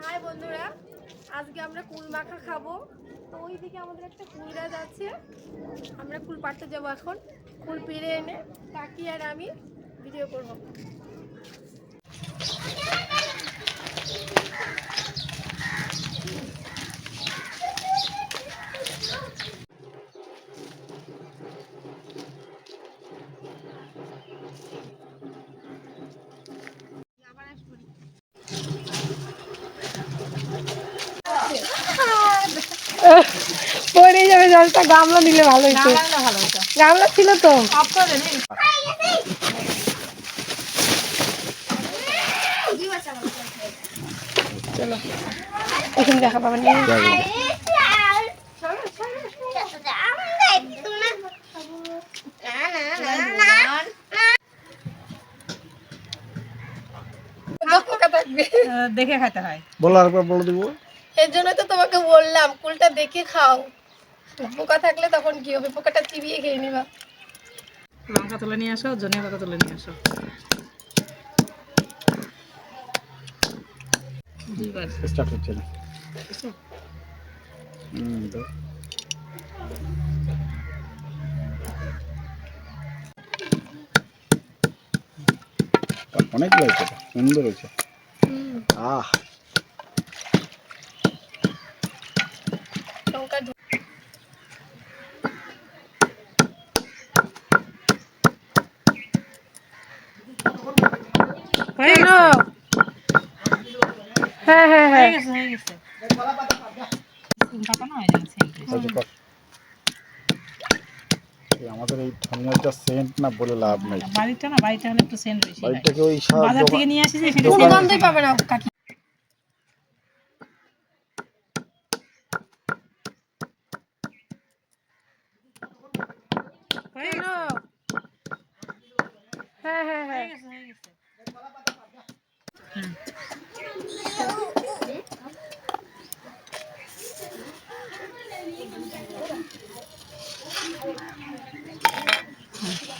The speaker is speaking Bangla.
হাই বন্ধুরা, আজকে আমরা কুল মাখা খাব। তো ওইদিকে আমাদের একটা কুল গাছ আছে। আমরা কুল পাড়তে যাব এখন। কুল পেরে এনে কাকি আর আমি ভিডিও করব। পড়ে যাবে জলটা গামলা নিলে ভালো হতো গামলা ছিল তো। চলো এখানে দেখা পাবেন না। পোকা থাকবে। দেখে খেতে হয়। বলো আরেকবার বলে দিব। এর জন্য তো তোমাকে বললাম কুলটা দেখে খাও। পোকা থাকলে তখন কি হবে? পোকাটা চিবিয়ে খেয়ে নিবা। লঙ্কা তুলে নিয়ে আসো ধনিয়া পাতা তুলে নিয়ে আসো। দুইবার স্টার্ট হচ্ছে না। হুম তো। অনেক লাগছে সুন্দর হয়েছে। আহ। হয়ে হ্যাঁ হ্যাঁ হ্যাঁ। আমাদের এই ধনিয়াটা সেন্ট না বলে লাভ নাই। বাড়িটা না বাড়িটা হলে একটু সেন্ট বেশি বাড়িটাকে ওই সার বাজার থেকে নিয়ে আসি যে সেটা কোনো গন্ধই পাবে না কাকি। হয়ে হ্যাঁ হ্যাঁ হ্যাঁ হয়ে গেছে হয়ে গেছে